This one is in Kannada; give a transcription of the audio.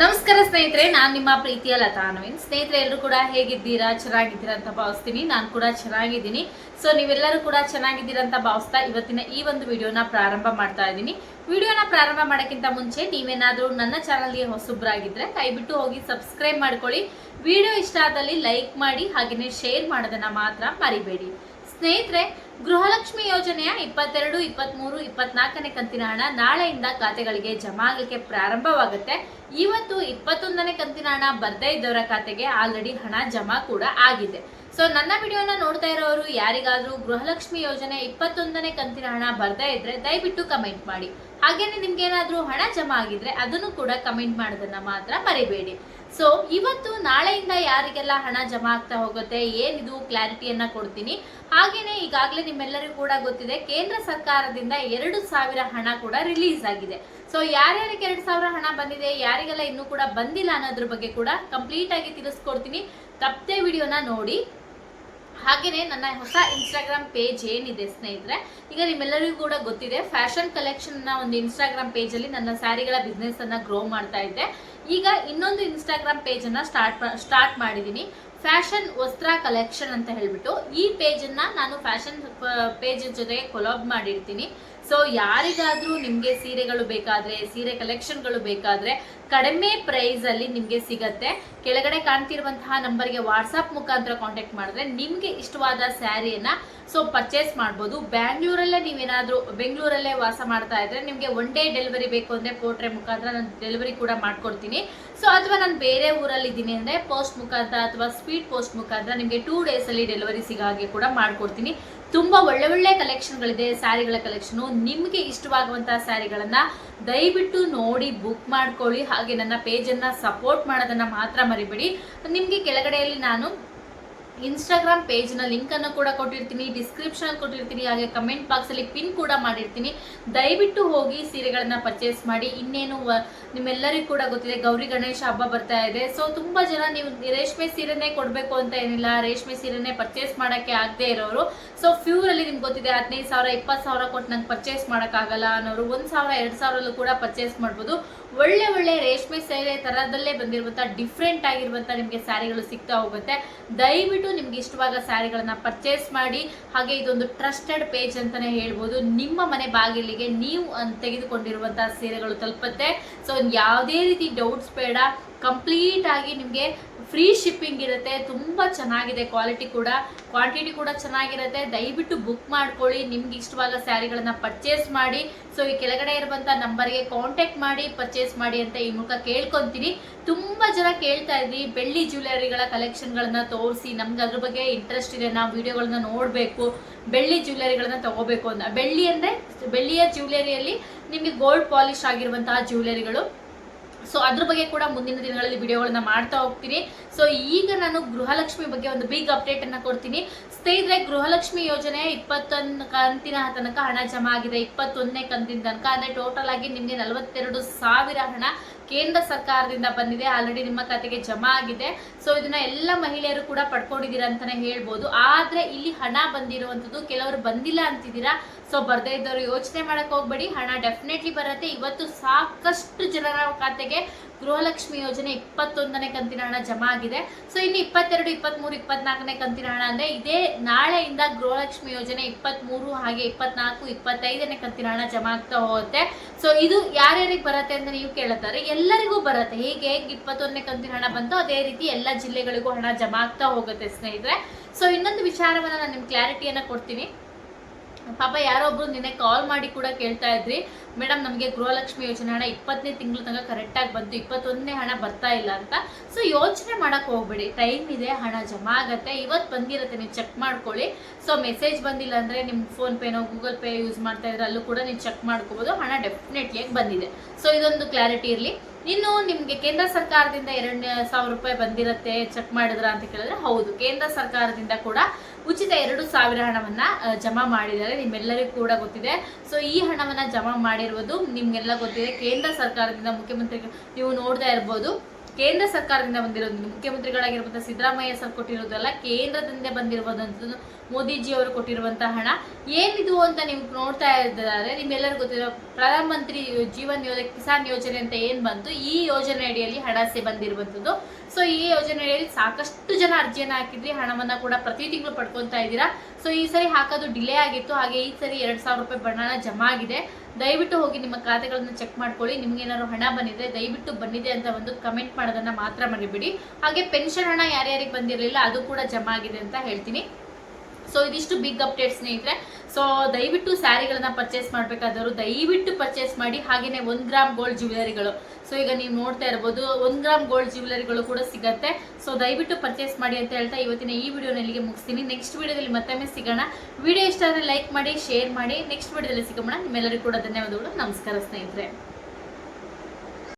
ನಮಸ್ಕಾರ ಸ್ನೇಹಿತರೆ, ನಾನು ನಿಮ್ಮ ಪ್ರೀತಿಯ ಲತಾ ನವೀನ್ ಸ್ನೇಹಿತರೆ ಎಲ್ಲರೂ ಕೂಡ ಹೇಗಿದ್ದೀರಾ? ಚೆನ್ನಾಗಿದ್ದೀರಾ ಅಂತ ಭಾವಿಸ್ತೀನಿ. ನಾನು ಕೂಡ ಚೆನ್ನಾಗಿದ್ದೀನಿ. ಸೊ ನೀವೆಲ್ಲರೂ ಕೂಡ ಚೆನ್ನಾಗಿದ್ದೀರಾ ಅಂತ ಭಾವಿಸ್ತಾ ಇವತ್ತಿನ ಈ ಒಂದು ವಿಡಿಯೋನ ಪ್ರಾರಂಭ ಮಾಡ್ತಾ ಇದ್ದೀನಿ. ವಿಡಿಯೋನ ಪ್ರಾರಂಭ ಮಾಡೋಕ್ಕಿಂತ ಮುಂಚೆ ನೀವೇನಾದರೂ ನನ್ನ ಚಾನಲ್ಗೆ ಹೊಸಬ್ರಾಗಿದ್ದರೆ ಕೈಬಿಟ್ಟು ಹೋಗಿ ಸಬ್ಸ್ಕ್ರೈಬ್ ಮಾಡ್ಕೊಳ್ಳಿ. ವಿಡಿಯೋ ಇಷ್ಟ ಆದಲ್ಲಿ ಲೈಕ್ ಮಾಡಿ ಹಾಗೆಯೇ ಶೇರ್ ಮಾಡೋದನ್ನು ಮಾತ್ರ ಮರಿಬೇಡಿ. ಸ್ನೇಹಿತರೆ, ಗೃಹಲಕ್ಷ್ಮಿ ಯೋಜನೆಯ ಇಪ್ಪತ್ತೆರಡು, ಇಪ್ಪತ್ಮೂರು, ಇಪ್ಪತ್ನಾಲ್ಕನೇ ಕಂತಿನ ಹಣ ನಾಳೆಯಿಂದ ಖಾತೆಗಳಿಗೆ ಜಮಾ ಆಗಲಿಕ್ಕೆ ಪ್ರಾರಂಭವಾಗುತ್ತೆ. ಇವತ್ತು ಇಪ್ಪತ್ತೊಂದನೇ ಕಂತಿನ ಹಣ ಬರ್ದೇ ಇದ್ದವರ ಖಾತೆಗೆ ಆಲ್ರೆಡಿ ಹಣ ಜಮಾ ಕೂಡ ಆಗಿದೆ. ಸೊ ನನ್ನ ವಿಡಿಯೋನ ನೋಡ್ತಾ ಇರೋರು ಯಾರಿಗಾದರೂ ಗೃಹಲಕ್ಷ್ಮಿ ಯೋಜನೆ ಇಪ್ಪತ್ತೊಂದನೇ ಕಂತಿನ ಹಣ ಬರ್ದೇ ಇದ್ರೆ ದಯವಿಟ್ಟು ಕಮೆಂಟ್ ಮಾಡಿ. ಹಾಗೇನೆ ನಿಮ್ಗೆ ಏನಾದರೂ ಹಣ ಜಮಾ ಆಗಿದ್ರೆ ಅದನ್ನು ಕೂಡ ಕಮೆಂಟ್ ಮಾಡೋದನ್ನ ಮಾತ್ರ ಮರಿಬೇಡಿ. ಸೊ ಇವತ್ತು ನಾಳೆಯಿಂದ ಯಾರಿಗೆಲ್ಲ ಹಣ ಜಮಾ ಆಗ್ತಾ ಹೋಗುತ್ತೆ, ಏನಿದು ಕ್ಲಾರಿಟಿಯನ್ನ ಕೊಡ್ತೀನಿ. ಹಾಗೇನೆ ಈಗಾಗಲೇ ನಿಮ್ಮೆಲ್ಲರಿಗೂ ಕೂಡ ಗೊತ್ತಿದೆ, ಕೇಂದ್ರ ಸರ್ಕಾರದಿಂದ ಎರಡು ಸಾವಿರ ಹಣ ಕೂಡ ರಿಲೀಸ್ ಆಗಿದೆ. ಸೊ ಯಾರ್ಯಾರಿಗೆ ಎರಡು ಸಾವಿರ ಹಣ ಬಂದಿದೆ, ಯಾರಿಗೆಲ್ಲ ಇನ್ನೂ ಕೂಡ ಬಂದಿಲ್ಲ ಅನ್ನೋದ್ರ ಬಗ್ಗೆ ಕೂಡ ಕಂಪ್ಲೀಟ್ ಆಗಿ ತಿಳಿಸ್ಕೊಡ್ತೀನಿ. ತಪ್ಪದೆ ವಿಡಿಯೋನ ನೋಡಿ. ಹಾಗೆಯೇ ನನ್ನ ಹೊಸ ಇನ್ಸ್ಟಾಗ್ರಾಮ್ ಪೇಜ್ ಏನಿದೆ ಸ್ನೇಹಿತರೆ, ಈಗ ನಿಮ್ಮೆಲ್ಲರಿಗೂ ಕೂಡ ಗೊತ್ತಿದೆ ಫ್ಯಾಷನ್ ಕಲೆಕ್ಷನ್ನ ಒಂದು ಇನ್ಸ್ಟಾಗ್ರಾಮ್ ಪೇಜಲ್ಲಿ ನನ್ನ ಸ್ಯಾರಿಗಳ ಬಿಸ್ನೆಸ್ ಅನ್ನ ಗ್ರೋ ಮಾಡ್ತಾ ಇದ್ದೆ. ಈಗ ಇನ್ನೊಂದು ಇನ್ಸ್ಟಾಗ್ರಾಮ್ ಪೇಜನ್ನು ಸ್ಟಾರ್ಟ್ ಸ್ಟಾರ್ಟ್ ಮಾಡಿದ್ದೀನಿ. ಫ್ಯಾಷನ್ ವಸ್ತ್ರ ಕಲೆಕ್ಷನ್ ಅಂತ ಹೇಳಿಬಿಟ್ಟು ಈ ಪೇಜನ್ನು ನಾನು ಫ್ಯಾಷನ್ ಪೇಜ್ ಜೊತೆಗೆ ಕೊಲಾಬ್ ಮಾಡಿರ್ತೀನಿ. ಸೊ ಯಾರಿಗಾದ್ರೂ ನಿಮಗೆ ಸೀರೆಗಳು ಬೇಕಾದ್ರೆ, ಸೀರೆ ಕಲೆಕ್ಷನ್ಗಳು ಬೇಕಾದ್ರೆ ಕಡಿಮೆ ಪ್ರೈಸ್ ಅಲ್ಲಿ ನಿಮಗೆ ಸಿಗತ್ತೆ. ಕೆಳಗಡೆ ಕಾಣ್ತಿರುವಂತಹ ನಂಬರ್ಗೆ ವಾಟ್ಸಪ್ ಮುಖಾಂತರ ಕಾಂಟ್ಯಾಕ್ಟ್ ಮಾಡಿದ್ರೆ ನಿಮಗೆ ಇಷ್ಟವಾದ ಸ್ಯಾರಿಯನ್ನ ಸೊ ಪರ್ಚೇಸ್ ಮಾಡ್ಬೋದು. ಬ್ಯಾಂಗ್ಳೂರಲ್ಲೇ ನೀವೇನಾದರೂ, ಬೆಂಗಳೂರಲ್ಲೇ ವಾಸ ಮಾಡ್ತಾ ಇದ್ರೆ ನಿಮಗೆ ಒನ್ ಡೇ ಡೆಲಿವರಿ ಬೇಕು ಅಂದ್ರೆ ಪೋಟ್ರೆ ಮುಖಾಂತರ ನಾನು ಡೆಲಿವರಿ ಕೂಡ ಮಾಡ್ಕೊಡ್ತೀನಿ. ಸೊ ಅಥವಾ ನಾನು ಬೇರೆ ಊರಲ್ಲಿ ಇದ್ದೀನಿ ಅಂದ್ರೆ ಪೋಸ್ಟ್ ಮುಖಾಂತರ ಅಥವಾ ಸ್ಪೀಡ್ ಪೋಸ್ಟ್ ಮುಖಾಂತರ ನಿಮಗೆ ಟೂ ಡೇಸ್ ಅಲ್ಲಿ ಡೆಲಿವರಿ ಸಿಗೋ ಹಾಗೆ ಕೂಡ ಮಾಡ್ಕೊಡ್ತೀನಿ. ತುಂಬಾ ಒಳ್ಳೆ ಒಳ್ಳೆ ಕಲೆಕ್ಷನ್ಗಳಿದೆ ಸ್ಯಾರಿಗಳ ಕಲೆಕ್ಷನು ನಿಮಗೆ ಇಷ್ಟವಾಗುವಂತಹ ಸ್ಯಾರಿಗಳನ್ನು ದಯವಿಟ್ಟು ನೋಡಿ ಬುಕ್ ಮಾಡ್ಕೊಳ್ಳಿ. ಹಾಗೆ ನನ್ನ ಪೇಜನ್ನು ಸಪೋರ್ಟ್ ಮಾಡೋದನ್ನ ಮಾತ್ರ ಮರಿಬೇಡಿ. ನಿಮಗೆ ಕೆಳಗಡೆಯಲ್ಲಿ ನಾನು ಇನ್ಸ್ಟಾಗ್ರಾಮ್ ಪೇಜ್ನ ಲಿಂಕನ್ನು ಕೂಡ ಕೊಟ್ಟಿರ್ತೀನಿ ಡಿಸ್ಕ್ರಿಪ್ಷನ್ ಕೊಟ್ಟಿರ್ತೀನಿ, ಹಾಗೆ ಕಮೆಂಟ್ ಬಾಕ್ಸಲ್ಲಿ ಪಿನ್ ಕೂಡ ಮಾಡಿರ್ತೀನಿ. ದಯವಿಟ್ಟು ಹೋಗಿ ಸೀರೆಗಳನ್ನು ಪರ್ಚೇಸ್ ಮಾಡಿ. ಇನ್ನೇನು ನಿಮ್ಮೆಲ್ಲರಿಗೂ ಕೂಡ ಗೊತ್ತಿದೆ, ಗೌರಿ ಗಣೇಶ ಹಬ್ಬ ಬರ್ತಾ ಇದೆ. ಸೊ ತುಂಬ ಜನ ನೀವು ರೇಷ್ಮೆ ಸೀರೆನೇ ಕೊಡಬೇಕು ಅಂತ ಏನಿಲ್ಲ. ರೇಷ್ಮೆ ಸೀರೆನೇ ಪರ್ಚೇಸ್ ಮಾಡೋಕ್ಕೆ ಆಗದೆ ಇರೋರು. ಸೊ ಫ್ಯೂರಲ್ಲಿ ನಿಮ್ಗೆ ಗೊತ್ತಿದೆ, ಹದಿನೈದು ಸಾವಿರ, ಇಪ್ಪತ್ತು ಸಾವಿರ ಕೊಟ್ಟು ನಂಗೆ ಪರ್ಚೇಸ್ ಮಾಡೋಕ್ಕಾಗಲ್ಲ ಅನ್ನೋರು, ಒಂದು ಸಾವಿರ, ಎರಡು ಸಾವಿರಲ್ಲೂ ಕೂಡ ಪರ್ಚೇಸ್ ಮಾಡ್ಬೋದು. ಒಳ್ಳೆ ಒಳ್ಳೆ ರೇಷ್ಮೆ ಸೀರೆ ಥರದಲ್ಲೇ ಬಂದಿರುವಂಥ ಡಿಫ್ರೆಂಟ್ ಆಗಿರುವಂಥ ನಿಮಗೆ ಸ್ಯಾರಿಗಳು ಸಿಗ್ತಾ ಹೋಗುತ್ತೆ. ದಯವಿಟ್ಟು ನಿಮ್ಗೆ ಇಷ್ಟವಾದ ಸ್ಯಾರಿಗಳನ್ನ ಪರ್ಚೇಸ್ ಮಾಡಿ. ಹಾಗೆ ಇದೊಂದು ಟ್ರಸ್ಟೆಡ್ ಪೇಜ್ ಅಂತಾನೆ ಹೇಳ್ಬೋದು. ನಿಮ್ಮ ಮನೆ ಬಾಗಿಲಿಗೆ ನೀವು ತೆಗೆದುಕೊಂಡಿರುವಂಥ ಸೀರೆಗಳು ತಲುಪುತ್ತೆ. ಸೊ ಯಾವುದೇ ರೀತಿ ಡೌಟ್ಸ್ ಬೇಡ. ಕಂಪ್ಲೀಟ್ ಆಗಿ ನಿಮಗೆ ಫ್ರೀ ಶಿಪ್ಪಿಂಗ್ ಇರುತ್ತೆ, ತುಂಬ ಚೆನ್ನಾಗಿದೆ, ಕ್ವಾಲಿಟಿ ಕೂಡ, ಕ್ವಾಂಟಿಟಿ ಕೂಡ ಚೆನ್ನಾಗಿರುತ್ತೆ. ದಯವಿಟ್ಟು ಬುಕ್ ಮಾಡ್ಕೊಳ್ಳಿ, ನಿಮ್ಗೆ ಇಷ್ಟವಾದ ಸ್ಯಾರಿಗಳನ್ನು ಪರ್ಚೇಸ್ ಮಾಡಿ. ಸೊ ಈ ಕೆಳಗಡೆ ಇರುವಂಥ ನಂಬರ್ಗೆ ಕಾಂಟ್ಯಾಕ್ಟ್ ಮಾಡಿ, ಪರ್ಚೇಸ್ ಮಾಡಿ ಅಂತ ಈ ಮೂಲಕ ಕೇಳ್ಕೊತೀನಿ. ತುಂಬ ಜನ ಕೇಳ್ತಾ ಇದ್ರಿ, ಬೆಳ್ಳಿ ಜ್ಯುವೆಲರಿಗಳ ಕಲೆಕ್ಷನ್ಗಳನ್ನು ತೋರಿಸಿ, ನಮ್ಗೆ ಅದ್ರ ಬಗ್ಗೆ ಇಂಟ್ರೆಸ್ಟ್ ಇದೆ, ನಾವು ವಿಡಿಯೋಗಳನ್ನ ನೋಡಬೇಕು, ಬೆಳ್ಳಿ ಜ್ಯುವೆಲರಿಗಳನ್ನ ತಗೋಬೇಕು ಅಂತ. ಬೆಳ್ಳಿ ಅಂದರೆ, ಬೆಳ್ಳಿಯ ಜ್ಯುವೆಲರಿಯಲ್ಲಿ ನಿಮಗೆ ಗೋಲ್ಡ್ ಪಾಲಿಶ್ ಆಗಿರುವಂತಹ ಜ್ಯುವೆಲರಿಗಳು ಸೊ ಅದ್ರ ಬಗ್ಗೆ ಕೂಡ ಮುಂದಿನ ದಿನಗಳಲ್ಲಿ ವಿಡಿಯೋಗಳನ್ನ ಮಾಡ್ತಾ ಹೋಗ್ತೀನಿ. ಸೊ ಈಗ ನಾನು ಗೃಹಲಕ್ಷ್ಮಿ ಬಗ್ಗೆ ಒಂದು ಬಿಗ್ ಅಪ್ಡೇಟ್ ಅನ್ನ ಕೊಡ್ತೀನಿ. ಸ್ನೇಹಿತರೆ ಗೃಹಲಕ್ಷ್ಮಿ ಯೋಜನೆ ಇಪ್ಪತ್ತೊಂದು ಕಂತಿನ ತನಕ ಹಣ ಜಮಾ ಆಗಿದೆ. ಇಪ್ಪತ್ತೊಂದನೇ ಕಂತಿನ ತನಕ ಅಂದ್ರೆ ಟೋಟಲ್ ಆಗಿ ನಿಮಗೆ ನಲವತ್ತೆರಡು ಸಾವಿರ ಹಣ ಕೇಂದ್ರ ಸರ್ಕಾರದಿಂದ ಬಂದಿದೆ. ಆಲ್ರೆಡಿ ನಿಮ್ಮ ಖಾತೆಗೆ ಜಮಾ ಆಗಿದೆ. ಸೊ ಇದನ್ನ ಎಲ್ಲ ಮಹಿಳೆಯರು ಕೂಡ ಪಡ್ಕೊಂಡಿದ್ದೀರಾ ಅಂತಾನೆ ಹೇಳ್ಬೋದು. ಆದ್ರೆ ಇಲ್ಲಿ ಹಣ ಬಂದಿರುವಂತದ್ದು ಕೆಲವರು ಬಂದಿಲ್ಲ ಅಂತಿದ್ದೀರಾ? ಸೊ ಬರ್ದೇ ಇದ್ದವರು ಯೋಚನೆ ಮಾಡಕ್ ಹೋಗ್ಬೇಡಿ. ಹಣ ಡೆಫಿನೆಟ್ಲಿ ಬರುತ್ತೆ. ಇವತ್ತು ಸಾಕಷ್ಟು ಜನರ ಖಾತೆಗೆ ಗೃಹಲಕ್ಷ್ಮಿ ಯೋಜನೆ ಇಪ್ಪತ್ತೊಂದನೇ ಕಂತಿನ ಹಣ ಜಮಾ ಆಗಿದೆ. ಸೊ, ಇನ್ನು ಇಪ್ಪತ್ತೆರಡು, ಇಪ್ಪತ್ಮೂರು, ಇಪ್ಪತ್ನಾಲ್ಕನೇ ಕಂತಿನ ಹಣ ಅಂದರೆ ಇದೇ ನಾಳೆಯಿಂದ ಗೃಹಲಕ್ಷ್ಮಿ ಯೋಜನೆ ಇಪ್ಪತ್ತ್ಮೂರು ಹಾಗೆ ಇಪ್ಪತ್ನಾಲ್ಕು, ಇಪ್ಪತ್ತೈದನೇ ಕಂತಿನ ಹಣ ಜಮಾ ಆಗ್ತಾ ಹೋಗುತ್ತೆ. ಸೊ, ಇದು ಯಾರ್ಯಾರಿಗೆ ಬರುತ್ತೆ ಅಂತ ನೀವು ಕೇಳುತ್ತಾರೆ ಎಲ್ಲರಿಗೂ ಬರುತ್ತೆ. ಹೇಗೆ ಹೇಗೆ ಇಪ್ಪತ್ತೊಂದನೇ ಕಂತಿನ ಹಣ ಬಂತು ಅದೇ ರೀತಿ ಎಲ್ಲ ಜಿಲ್ಲೆಗಳಿಗೂ ಹಣ ಜಮಾ ಆಗ್ತಾ ಹೋಗುತ್ತೆ ಸ್ನೇಹಿತರೆ. ಸೊ, ಇನ್ನೊಂದು ವಿಚಾರವನ್ನು ನಾನು ನಿಮ್ಗೆ ಕ್ಲಾರಿಟಿಯನ್ನು ಕೊಡ್ತೀನಿ. ಪಾಪ ಯಾರೋ ಒಬ್ರು ನಿನ್ನೆ ಕಾಲ್ ಮಾಡಿ ಕೂಡ ಕೇಳ್ತಾ ಇದ್ರಿ. ಮೇಡಮ್ ನಮಗೆ ಗೃಹಲಕ್ಷ್ಮಿ ಯೋಜನೆ ಹಣ ಇಪ್ಪತ್ತನೇ ತಿಂಗಳ ತನಕ ಕರೆಕ್ಟಾಗಿ ಬಂತು, ಇಪ್ಪತ್ತೊಂದನೇ ಹಣ ಬರ್ತಾ ಇಲ್ಲ ಅಂತ. ಸೊ ಯೋಚನೆ ಮಾಡಕ್ ಹೋಗ್ಬೇಡಿ. ಟೈಮ್ ಇದೆ, ಹಣ ಜಮಾ ಆಗತ್ತೆ. ಇವತ್ತು ಬಂದಿರತ್ತೆ, ನೀವು ಚೆಕ್ ಮಾಡ್ಕೊಳ್ಳಿ. ಸೊ ಮೆಸೇಜ್ ಬಂದಿಲ್ಲ ಅಂದ್ರೆ ನಿಮ್ಮ ಫೋನ್ ಪೇನೋ ಗೂಗಲ್ ಪೇ ಯೂಸ್ ಮಾಡ್ತಾ ಇದ್ರೆ ಅಲ್ಲೂ ಕೂಡ ನೀವು ಚೆಕ್ ಮಾಡ್ಕೋಬೋದು. ಹಣ ಡೆಫಿನೆಟ್ಲಿ ಬಂದಿದೆ. ಸೊ ಇದೊಂದು ಕ್ಲಾರಿಟಿ ಇರಲಿ. ಇನ್ನು ನಿಮಗೆ ಕೇಂದ್ರ ಸರ್ಕಾರದಿಂದ ಎರಡು ಸಾವಿರ ರೂಪಾಯಿ ಬಂದಿರತ್ತೆ ಚೆಕ್ ಮಾಡಿದ್ರ ಅಂತ ಕೇಳಿದ್ರೆ ಹೌದು. ಕೇಂದ್ರ ಸರ್ಕಾರದಿಂದ ಕೂಡ ಉಚಿತ ಎರಡು ಸಾವಿರ ಹಣವನ್ನ ಜಮಾ ಮಾಡಿದ್ದಾರೆ. ನಿಮ್ಮೆಲ್ಲರಿಗೂ ಕೂಡ ಗೊತ್ತಿದೆ. ಸೊ ಈ ಹಣವನ್ನ ಜಮಾ ಮಾಡಿರುವುದು ನಿಮ್ಗೆಲ್ಲ ಗೊತ್ತಿದೆ. ಕೇಂದ್ರ ಸರ್ಕಾರದಿಂದ ಮುಖ್ಯಮಂತ್ರಿ ನೀವು ನೋಡ್ತಾ ಇರ್ಬೋದು. ಕೇಂದ್ರ ಸರ್ಕಾರದಿಂದ ಬಂದಿರೋದು. ಮುಖ್ಯಮಂತ್ರಿಗಳಾಗಿರುವಂತಹ ಸಿದ್ದರಾಮಯ್ಯ ಸರ್ ಕೊಟ್ಟಿರೋದಲ್ಲ, ಕೇಂದ್ರದಿಂದ ಮೋದಿಜಿ ಅವರು ಕೊಟ್ಟಿರುವಂತಹ ಹಣ. ಏನಿದು ಅಂತ ನೀವು ನೋಡ್ತಾ ಇದ್ದಾರೆ, ನಿಮ್ಮೆಲ್ಲರಿಗೂ ಗೊತ್ತಿರೋ ಪ್ರಧಾನ ಮಂತ್ರಿ ಜೀವನ್ ಯೋಜನೆ, ಕಿಸಾನ್ ಯೋಜನೆ ಅಂತ ಏನು ಬಂತು? ಈ ಯೋಜನೆ ಅಡಿಯಲ್ಲಿ ಹಣ ಸೆ ಬಂದಿರುವಂಥದ್ದು. ಸೊ ಈ ಯೋಜನೆ ಅಡಿಯಲ್ಲಿ ಸಾಕಷ್ಟು ಜನ ಅರ್ಜಿಯನ್ನು ಹಾಕಿದ್ರಿ, ಹಣವನ್ನ ಕೂಡ ಪ್ರತಿ ತಿಂಗಳು ಪಡ್ಕೊತಾ ಇದ್ದೀರಾ? ಸೊ ಈ ಸರಿ ಹಾಕೋದು ಡಿಲೇ ಆಗಿತ್ತು, ಹಾಗೆ ಈ ಸರಿ ಎರಡು ಸಾವಿರ ರೂಪಾಯಿ ಬಣ್ಣ ಜಮಾ ಆಗಿದೆ ದಯವಿಟ್ಟು ಹೋಗಿ ನಿಮ್ಮ ಖಾತೆಗಳನ್ನು ಚೆಕ್ ಮಾಡ್ಕೊಳ್ಳಿ. ನಿಮ್ಗೇನಾದ್ರು ಹಣ ಬಂದಿದೆ ದಯವಿಟ್ಟು ಬಂದಿದೆ ಅಂತ ಒಂದು ಕಮೆಂಟ್ ಮಾಡೋದನ್ನ ಮಾತ್ರ ಮರಿಬಿಡಿ. ಹಾಗೆ ಪೆನ್ಷನ್ ಹಣ ಯಾರ್ಯಾರಿಗೆ ಬಂದಿರಲಿಲ್ಲ ಅದು ಕೂಡ ಜಮಾ ಆಗಿದೆ ಅಂತ ಹೇಳ್ತೀನಿ. ಸೊ ಇದಿಷ್ಟು ಬಿಗ್ ಅಪ್ಡೇಟ್ ಸ್ನೇಹಿತರೆ. ಸೊ ದಯವಿಟ್ಟು ಸ್ಯಾರಿಗಳನ್ನ ಪರ್ಚೇಸ್ ಮಾಡಬೇಕಾದವರು ದಯವಿಟ್ಟು ಪರ್ಚೇಸ್ ಮಾಡಿ ಹಾಗೆಯೇ ಒಂದು ಗ್ರಾಮ್ ಗೋಲ್ಡ್ ಜ್ಯುವೆಲರಿಗಳು ಸೊ ಈಗ ನೀವು ನೋಡ್ತಾ ಇರ್ಬೋದು, ಒಂದು ಗ್ರಾಮ್ ಗೋಲ್ಡ್ ಜ್ಯುವೆಲರಿಗಳು ಕೂಡ ಸಿಗತ್ತೆ. ಸೊ ದಯವಿಟ್ಟು ಪರ್ಚೇಸ್ ಮಾಡಿ ಅಂತ ಹೇಳ್ತಾ ಇವತ್ತಿನ ಈ ವಿಡಿಯೋನ ಇಲ್ಲಿಗೆ ಮುಗಿಸ್ತೀನಿ. ನೆಕ್ಸ್ಟ್ ವಿಡಿಯೋದಲ್ಲಿ ಮತ್ತೊಮ್ಮೆ ಸಿಗೋಣ. ವಿಡಿಯೋ ಇಷ್ಟ ಆದರೆ ಲೈಕ್ ಮಾಡಿ ಶೇರ್ ಮಾಡಿ. ನೆಕ್ಸ್ಟ್ ವಿಡಿಯೋದಲ್ಲಿ ಸಿಗೋಣ. ನಿಮ್ಮೆಲ್ಲರಿಗೂ ಕೂಡ ಧನ್ಯವಾದಗಳು. ನಮಸ್ಕಾರ ಸ್ನೇಹಿತರೆ.